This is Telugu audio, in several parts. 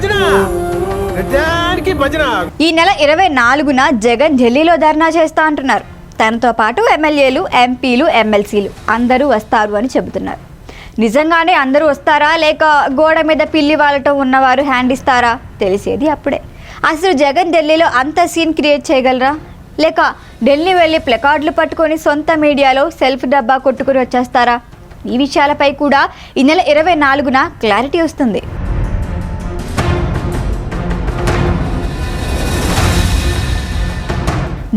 భజన. భజన. ఈ నెల ఇరవై నాలుగున జగన్ ఢిల్లీలో ధర్నా చేస్తా అంటున్నారు. తనతో పాటు ఎమ్మెల్యేలు ఎంపీలు ఎమ్మెల్సీలు అందరూ వస్తారు అని చెబుతున్నారు. నిజంగానే అందరూ వస్తారా? లేక గోడ మీద పిల్లి వాళ్ళటం ఉన్నవారు హ్యాండ్ ఇస్తారా? తెలిసేది అప్పుడే. అసలు జగన్ ఢిల్లీలో అంత సీన్ క్రియేట్ చేయగలరా? లేక ఢిల్లీ వెళ్ళి ప్లకార్డులు పట్టుకొని సొంత మీడియాలో సెల్ఫ్ డబ్బా కొట్టుకుని వచ్చేస్తారా? ఈ విషయాలపై కూడా ఈ నెల ఇరవై నాలుగున క్లారిటీ వస్తుంది.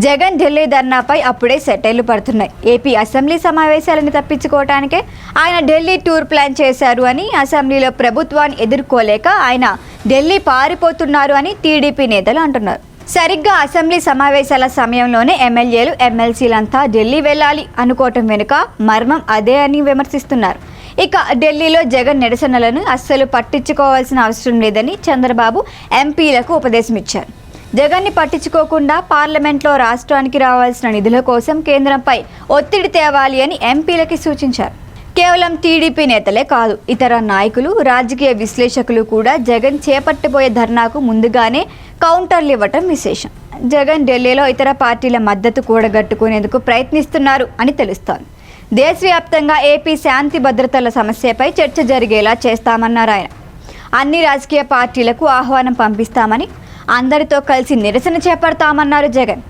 జగన్ ఢిల్లీ ధర్నాపై అప్పుడే సెటైర్లు పడుతున్నాయి. ఏపీ అసెంబ్లీ సమావేశాలను తప్పించుకోవటానికే ఆయన ఢిల్లీ టూర్ ప్లాన్ చేశారు అని అసెంబ్లీలో ప్రభుత్వాన్ని ఎదుర్కోలేక ఆయన ఢిల్లీ పారిపోతున్నారు అని టీడీపీ నేతలు అంటున్నారు. సరిగ్గా అసెంబ్లీ సమావేశాల సమయంలోనే ఎమ్మెల్యేలు ఎమ్మెల్సీలంతా ఢిల్లీ వెళ్ళాలి అనుకోవటం వెనుక మర్మం అదే అని విమర్శిస్తున్నారు. ఇక ఢిల్లీలో జగన్ నిరసనలను అస్సలు పట్టించుకోవాల్సిన అవసరం లేదని చంద్రబాబు ఎంపీలకు ఉపదేశం ఇచ్చారు జగన్ని పట్టించుకోకుండా పార్లమెంట్లో రాష్ట్రానికి రావాల్సిన నిధుల కోసం కేంద్రంపై ఒత్తిడి తేవాలి అని ఎంపీలకి సూచించారు. కేవలం టీడీపీ నేతలే కాదు ఇతర నాయకులు రాజకీయ విశ్లేషకులు కూడా జగన్ చేపట్టబోయే ధర్నాకు ముందుగానే కౌంటర్లు ఇవ్వటం విశేషం. జగన్ ఢిల్లీలో ఇతర పార్టీల మద్దతు కూడగట్టుకునేందుకు ప్రయత్నిస్తున్నారు అని తెలుస్తోంది. దేశవ్యాప్తంగా ఏపీ శాంతి భద్రతల సమస్యపై చర్చ జరిగేలా చేస్తామన్నారు ఆయన. అన్ని రాజకీయ పార్టీలకు ఆహ్వానం పంపిస్తామని అందరితో కలిసి నిరసన చేపడతామన్నారు జగన్.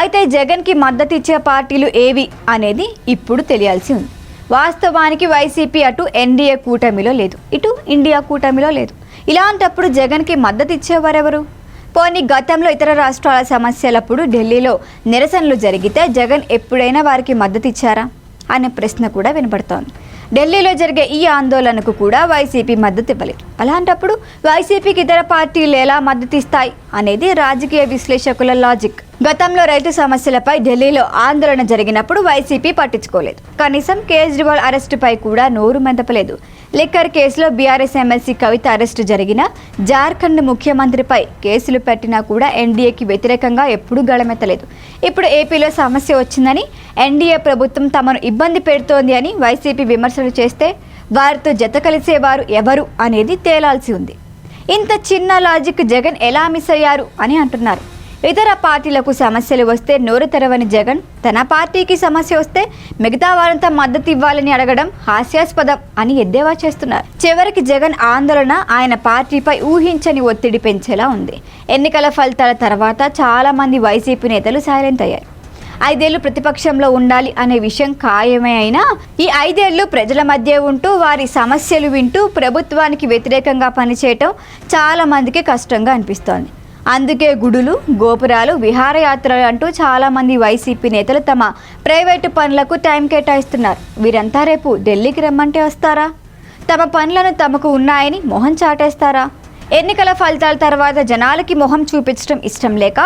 అయితే జగన్కి మద్దతు ఇచ్చే పార్టీలు ఏవి అనేది ఇప్పుడు తెలియాల్సి ఉంది. వాస్తవానికి వైసీపీ అటు ఎన్డీఏ కూటమిలో లేదు ఇటు ఇండియా కూటమిలో లేదు. ఇలాంటప్పుడు జగన్కి మద్దతు ఇచ్చేవారెవరు పోనీ గతంలో ఇతర రాష్ట్రాల సమస్యలప్పుడు ఢిల్లీలో నిరసనలు జరిగితే జగన్ ఎప్పుడైనా వారికి మద్దతు ఇచ్చారా అనే ప్రశ్న కూడా వినపడుతోంది ఢిల్లీలో జరిగే ఈ ఆందోళనకు కూడా వైసీపీ మద్దతు ఇవ్వలేదు. అలాంటప్పుడు వైసీపీకి ఇతర పార్టీలు ఎలా మద్దతు ఇస్తాయి అనేది రాజకీయ విశ్లేషకుల లాజిక్ గతంలో రైతు సమస్యలపై ఢిల్లీలో ఆందోళన జరిగినప్పుడు వైసీపీ పట్టించుకోలేదు. కనీసం కేజ్రీవాల్ అరెస్టుపై కూడా నోరు మెదపలేదు. లిక్కర్ కేసులో బీఆర్ఎస్ ఎమ్మెల్సీ కవిత అరెస్టు జరిగిన జార్ఖండ్ ముఖ్యమంత్రిపై కేసులు పెట్టినా కూడా ఎన్డీఏకి వ్యతిరేకంగా ఎప్పుడూ గళమెత్తలేదు. ఇప్పుడు ఏపీలో సమస్య వచ్చిందని ఎన్డీఏ ప్రభుత్వం తమను ఇబ్బంది పెడుతోంది అని వైసీపీ విమర్శలు చేస్తే వారితో జత కలిసేవారు ఎవరు అనేది తేలాల్సి ఉంది. ఇంత చిన్న లాజిక్ జగన్ ఎలా మిస్ అయ్యారు అని అంటున్నారు. ఇతర పార్టీలకు సమస్యలు వస్తే నోరు తెరవని జగన్. తన పార్టీకి సమస్య వస్తే మిగతా వారంతా మద్దతు ఇవ్వాలని అడగడం హాస్యాస్పదం అని ఎద్దేవా చేస్తున్నారు. చివరికి జగన్ ఆందోళన ఆయన పార్టీపై ఊహించని ఒత్తిడి పెంచేలా ఉంది. ఎన్నికల ఫలితాల తర్వాత చాలా మంది వైసీపీ నేతలు సైలెంట్ అయ్యారు. ఐదేళ్ళు ప్రతిపక్షంలో ఉండాలి అనే విషయం ఖాయమే అయినా ఈ ఐదేళ్ళు ప్రజల మధ్య ఉంటూ వారి సమస్యలు వింటూ ప్రభుత్వానికి వ్యతిరేకంగా పనిచేయటం చాలా మందికి కష్టంగా అనిపిస్తోంది. అందుకే గుడులు గోపురాలు విహారయాత్రలు అంటూ చాలామంది వైసీపీ నేతలు తమ ప్రైవేటు పనులకు టైం కేటాయిస్తున్నారు. వీరంతా రేపు ఢిల్లీకి రమ్మంటే వస్తారా? తమ పనులను తమకు ఉన్నాయని మొహం చాటేస్తారా? ఎన్నికల ఫలితాల తర్వాత జనాలకి మొహం చూపించడం ఇష్టం లేక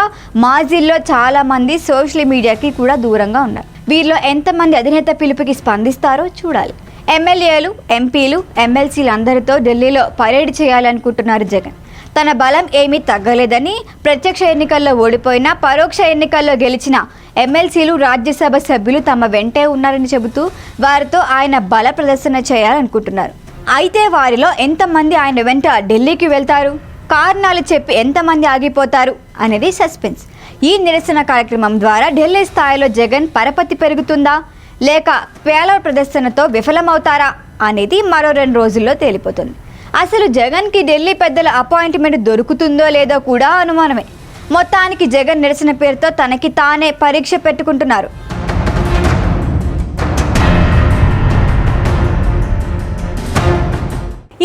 మాజీల్లో చాలామంది సోషల్ మీడియాకి కూడా దూరంగా ఉన్నారు. వీరిలో ఎంతమంది అధినేత పిలుపుకి స్పందిస్తారో చూడాలి. ఎమ్మెల్యేలు ఎంపీలు ఎమ్మెల్సీలు అందరితో ఢిల్లీలో పరేడ్ చేయాలనుకుంటున్నారు జగన్. తన బలం ఏమీ తగ్గలేదని ప్రత్యక్ష ఎన్నికల్లో ఓడిపోయినా పరోక్ష ఎన్నికల్లో గెలిచిన ఎమ్మెల్సీలు రాజ్యసభ సభ్యులు తమ వెంటే ఉన్నారని చెబుతూ వారితో ఆయన బల ప్రదర్శన చేయాలనుకుంటున్నారు. అయితే వారిలో ఎంతమంది ఆయన వెంట ఢిల్లీకి వెళ్తారు? కారణాలు చెప్పి ఎంతమంది ఆగిపోతారు? అనేది సస్పెన్స్. ఈ నిరసన కార్యక్రమం ద్వారా ఢిల్లీ స్థాయిలో జగన్ పరపతి పెరుగుతుందా? లేక పేలవ ప్రదర్శనతో విఫలమవుతారా? అనేది మరో రెండు రోజుల్లో తేలిపోతుంది. అసలు జగన్కి ఢిల్లీ పెద్దల అపాయింట్మెంట్ దొరుకుతుందో లేదో కూడా అనుమానమే. మొత్తానికి జగన్ నిరసన పేరుతో తనకి తానే పరీక్ష పెట్టుకుంటున్నారు.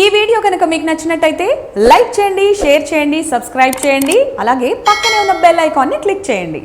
ఈ వీడియో కనుక మీకు నచ్చినట్టయితే లైక్ చేయండి షేర్ చేయండి సబ్స్క్రైబ్ చేయండి అలాగే పక్కనే ఉన్న బెల్ ఐకాన్ని క్లిక్ చేయండి.